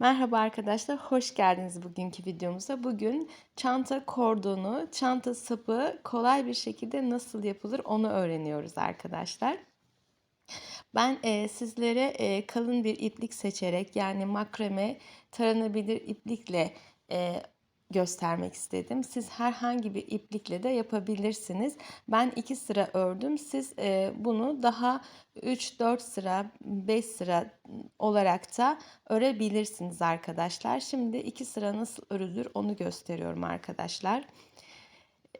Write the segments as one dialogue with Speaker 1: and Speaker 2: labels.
Speaker 1: Merhaba arkadaşlar, hoş geldiniz bugünkü videomuza. Bugün çanta kordonu, çanta sapı kolay bir şekilde nasıl yapılır onu öğreniyoruz arkadaşlar. Ben e, sizlere e, kalın bir iplik seçerek yani makrame taranabilir iplikle e, göstermek istedim. Siz herhangi bir iplikle de yapabilirsiniz. Ben 2 sıra ördüm. Siz e, bunu daha 3-4 sıra, 5 sıra olarak da örebilirsiniz arkadaşlar. Şimdi 2 sıra nasıl örülür onu gösteriyorum arkadaşlar.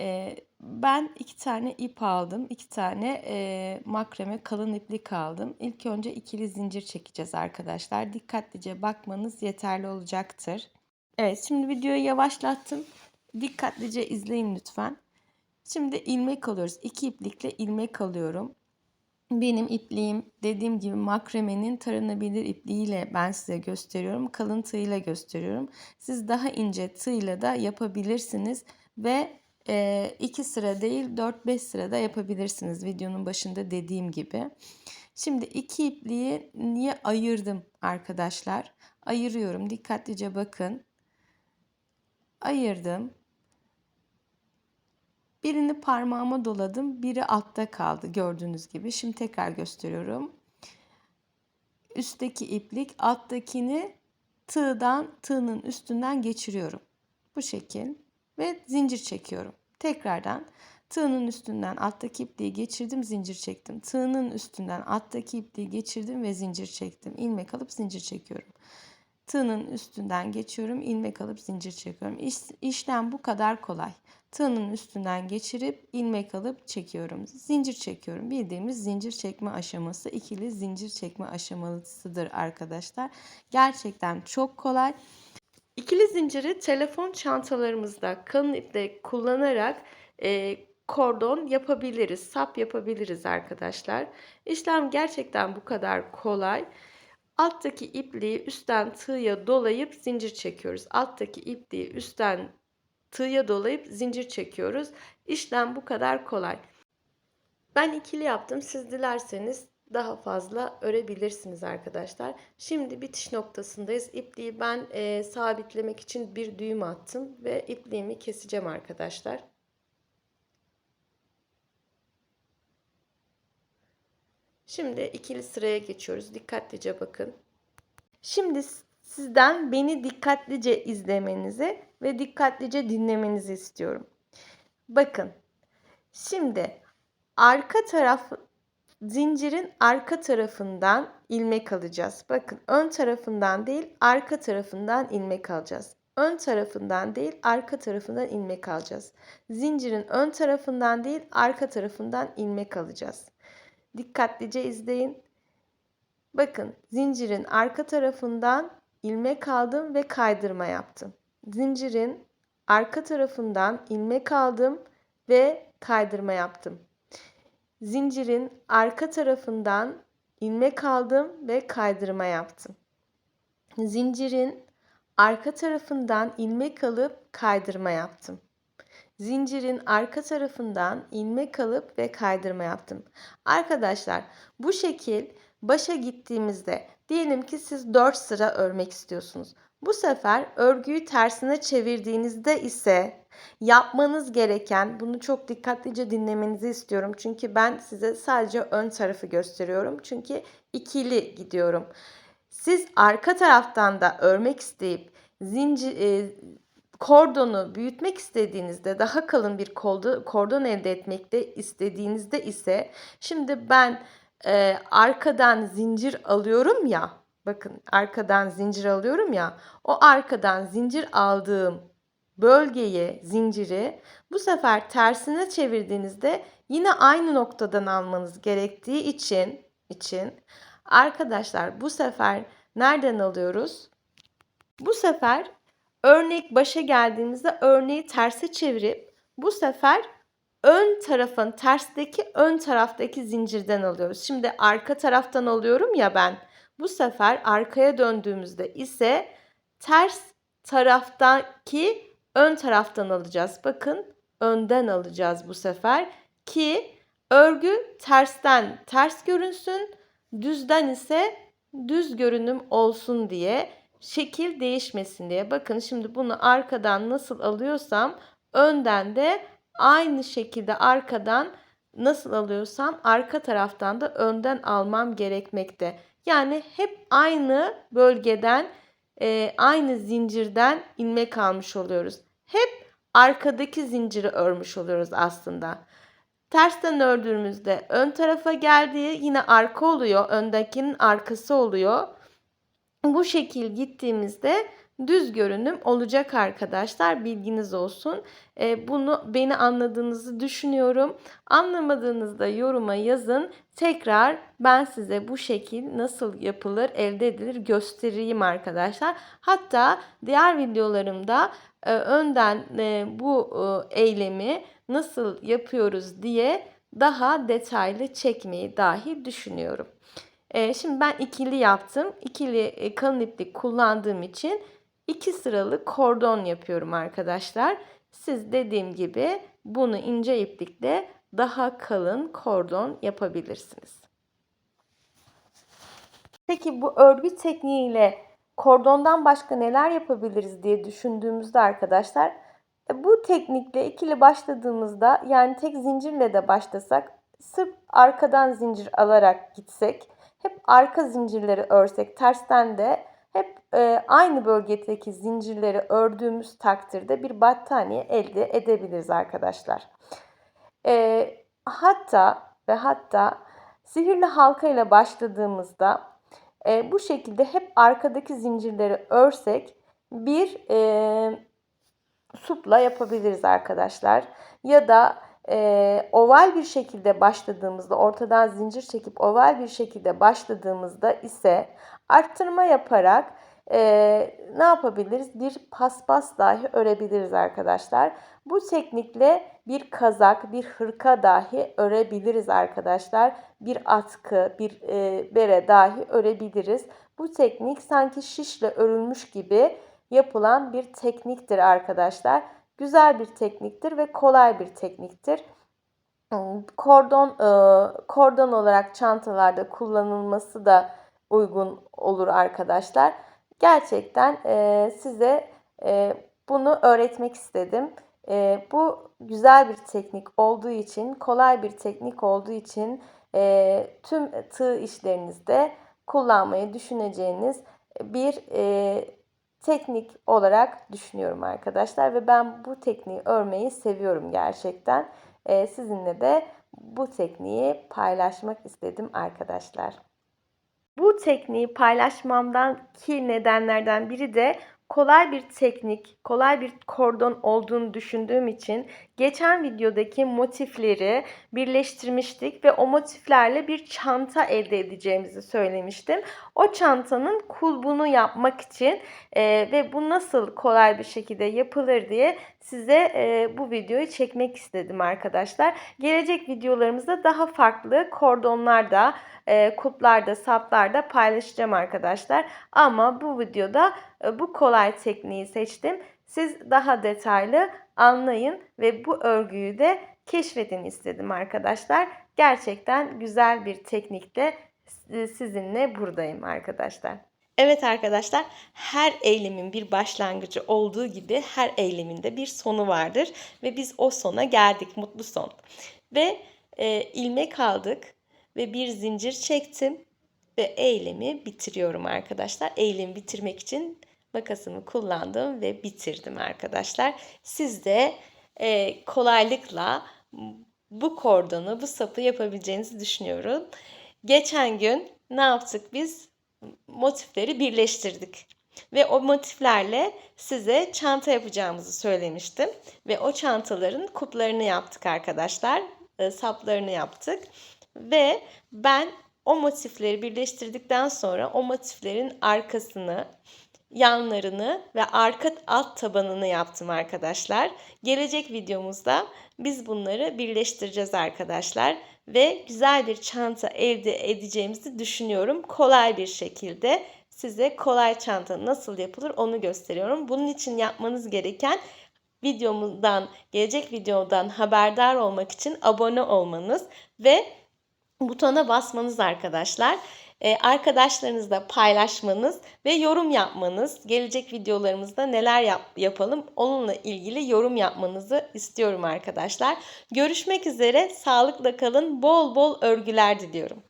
Speaker 1: E, ben iki tane ip aldım. iki tane e, makrame kalın iplik aldım. İlk önce ikili zincir çekeceğiz arkadaşlar. Dikkatlice bakmanız yeterli olacaktır. Evet şimdi videoyu yavaşlattım. Dikkatlice izleyin lütfen. Şimdi ilmek alıyoruz. İki iplikle ilmek alıyorum. Benim ipliğim dediğim gibi makremenin taranabilir ipliğiyle ben size gösteriyorum. Kalın tığıyla gösteriyorum. Siz daha ince tığla da yapabilirsiniz ve e, iki sıra değil 4-5 sırada yapabilirsiniz videonun başında dediğim gibi. Şimdi iki ipliği niye ayırdım arkadaşlar? Ayırıyorum dikkatlice bakın ayırdım. Birini parmağıma doladım, biri altta kaldı gördüğünüz gibi. Şimdi tekrar gösteriyorum. Üstteki iplik alttakini tığdan, tığının üstünden geçiriyorum. Bu şekil ve zincir çekiyorum. Tekrardan tığının üstünden alttaki ipliği geçirdim, zincir çektim. Tığının üstünden alttaki ipliği geçirdim ve zincir çektim. İlmek alıp zincir çekiyorum. Tığının üstünden geçiyorum. ilmek alıp zincir çekiyorum. İş, işlem bu kadar kolay. Tığının üstünden geçirip ilmek alıp çekiyorum. Zincir çekiyorum. Bildiğimiz zincir çekme aşaması ikili zincir çekme aşamasıdır arkadaşlar. Gerçekten çok kolay. İkili zinciri telefon çantalarımızda kalın iple kullanarak e, kordon yapabiliriz, sap yapabiliriz arkadaşlar. İşlem gerçekten bu kadar kolay. Alttaki ipliği üstten tığya dolayıp zincir çekiyoruz. Alttaki ipliği üstten tığya dolayıp zincir çekiyoruz. İşlem bu kadar kolay. Ben ikili yaptım. Siz dilerseniz daha fazla örebilirsiniz arkadaşlar. Şimdi bitiş noktasındayız. İpliği ben e, sabitlemek için bir düğüm attım ve ipliğimi keseceğim arkadaşlar. Şimdi ikili sıraya geçiyoruz. Dikkatlice bakın. Şimdi sizden beni dikkatlice izlemenizi ve dikkatlice dinlemenizi istiyorum. Bakın. Şimdi arka taraf zincirin arka tarafından ilmek alacağız. Bakın ön tarafından değil arka tarafından ilmek alacağız. Ön tarafından değil arka tarafından ilmek alacağız. Zincirin ön tarafından değil arka tarafından ilmek alacağız. Dikkatlice izleyin. Bakın zincirin arka tarafından ilmek aldım ve kaydırma yaptım. Zincirin arka tarafından ilmek aldım ve kaydırma yaptım. Zincirin arka tarafından ilmek aldım ve kaydırma yaptım. Zincirin arka tarafından ilmek alıp kaydırma yaptım. Zincirin arka tarafından ilmek alıp ve kaydırma yaptım. Arkadaşlar bu şekil başa gittiğimizde diyelim ki siz 4 sıra örmek istiyorsunuz. Bu sefer örgüyü tersine çevirdiğinizde ise yapmanız gereken bunu çok dikkatlice dinlemenizi istiyorum. Çünkü ben size sadece ön tarafı gösteriyorum. Çünkü ikili gidiyorum. Siz arka taraftan da örmek isteyip zincir e, kordonu büyütmek istediğinizde daha kalın bir kordon elde etmekte istediğinizde ise şimdi ben e, arkadan zincir alıyorum ya bakın arkadan zincir alıyorum ya o arkadan zincir aldığım bölgeyi zinciri bu sefer tersine çevirdiğinizde yine aynı noktadan almanız gerektiği için için arkadaşlar bu sefer nereden alıyoruz? Bu sefer Örnek başa geldiğimizde örneği terse çevirip bu sefer ön tarafın tersteki ön taraftaki zincirden alıyoruz. Şimdi arka taraftan alıyorum ya ben. Bu sefer arkaya döndüğümüzde ise ters taraftaki ön taraftan alacağız. Bakın önden alacağız bu sefer ki örgü tersten ters görünsün, düzden ise düz görünüm olsun diye şekil değişmesin diye. Bakın şimdi bunu arkadan nasıl alıyorsam önden de aynı şekilde arkadan nasıl alıyorsam arka taraftan da önden almam gerekmekte. Yani hep aynı bölgeden e, aynı zincirden ilmek almış oluyoruz. Hep arkadaki zinciri örmüş oluyoruz aslında. Tersten ördüğümüzde ön tarafa geldiği yine arka oluyor. Öndekinin arkası oluyor. Bu şekil gittiğimizde düz görünüm olacak arkadaşlar. Bilginiz olsun. E, bunu beni anladığınızı düşünüyorum. Anlamadığınızda yoruma yazın. Tekrar ben size bu şekil nasıl yapılır, elde edilir göstereyim arkadaşlar. Hatta diğer videolarımda e, önden e, bu e, eylemi nasıl yapıyoruz diye daha detaylı çekmeyi dahi düşünüyorum. E, şimdi ben ikili yaptım. İkili e, kalın iplik kullandığım için iki sıralı kordon yapıyorum arkadaşlar. Siz dediğim gibi bunu ince iplikle daha kalın kordon yapabilirsiniz. Peki bu örgü tekniğiyle kordondan başka neler yapabiliriz diye düşündüğümüzde arkadaşlar e, bu teknikle ikili başladığımızda yani tek zincirle de başlasak sırf arkadan zincir alarak gitsek hep arka zincirleri örsek tersten de hep e, aynı bölgedeki zincirleri ördüğümüz takdirde bir battaniye elde edebiliriz arkadaşlar. E, hatta ve hatta sihirli halka ile başladığımızda e, bu şekilde hep arkadaki zincirleri örsek bir e, supla yapabiliriz arkadaşlar. Ya da e, oval bir şekilde başladığımızda ortadan zincir çekip oval bir şekilde başladığımızda ise arttırma yaparak e, ne yapabiliriz? Bir paspas dahi örebiliriz arkadaşlar. Bu teknikle bir kazak, bir hırka dahi örebiliriz arkadaşlar. Bir atkı, bir e, bere dahi örebiliriz. Bu teknik sanki şişle örülmüş gibi yapılan bir tekniktir arkadaşlar. Güzel bir tekniktir ve kolay bir tekniktir. Kordon e, kordon olarak çantalarda kullanılması da uygun olur arkadaşlar. Gerçekten e, size e, bunu öğretmek istedim. Bu güzel bir teknik olduğu için, kolay bir teknik olduğu için tüm tığ işlerinizde kullanmayı düşüneceğiniz bir teknik olarak düşünüyorum arkadaşlar ve ben bu tekniği örmeyi seviyorum gerçekten. Ee, sizinle de bu tekniği paylaşmak istedim arkadaşlar. Bu tekniği paylaşmamdan ki nedenlerden biri de kolay bir teknik, kolay bir kordon olduğunu düşündüğüm için geçen videodaki motifleri birleştirmiştik ve o motiflerle bir çanta elde edeceğimizi söylemiştim. O çantanın kulbunu yapmak için e, ve bu nasıl kolay bir şekilde yapılır diye size e, bu videoyu çekmek istedim arkadaşlar. Gelecek videolarımızda daha farklı kordonlarda, e, kuplarda, saplarda paylaşacağım arkadaşlar. Ama bu videoda e, bu kolay tekniği seçtim. Siz daha detaylı anlayın ve bu örgüyü de keşfedin istedim arkadaşlar. Gerçekten güzel bir teknikle sizinle buradayım arkadaşlar. Evet arkadaşlar her eylemin bir başlangıcı olduğu gibi her eylemin de bir sonu vardır. Ve biz o sona geldik mutlu son. Ve e, ilmek aldık ve bir zincir çektim ve eylemi bitiriyorum arkadaşlar. Eylemi bitirmek için makasımı kullandım ve bitirdim arkadaşlar. Siz de e, kolaylıkla bu kordonu, bu sapı yapabileceğinizi düşünüyorum. Geçen gün ne yaptık biz? Motifleri birleştirdik. Ve o motiflerle size çanta yapacağımızı söylemiştim. Ve o çantaların kuplarını yaptık arkadaşlar. E, saplarını yaptık. Ve ben o motifleri birleştirdikten sonra o motiflerin arkasını, yanlarını ve arka alt tabanını yaptım arkadaşlar. Gelecek videomuzda biz bunları birleştireceğiz arkadaşlar ve güzel bir çanta elde edeceğimizi düşünüyorum. Kolay bir şekilde size kolay çanta nasıl yapılır onu gösteriyorum. Bunun için yapmanız gereken videomuzdan, gelecek videodan haberdar olmak için abone olmanız ve butona basmanız arkadaşlar. E, arkadaşlarınızla paylaşmanız ve yorum yapmanız. Gelecek videolarımızda neler yap, yapalım onunla ilgili yorum yapmanızı istiyorum arkadaşlar. Görüşmek üzere. Sağlıkla kalın. Bol bol örgüler diliyorum.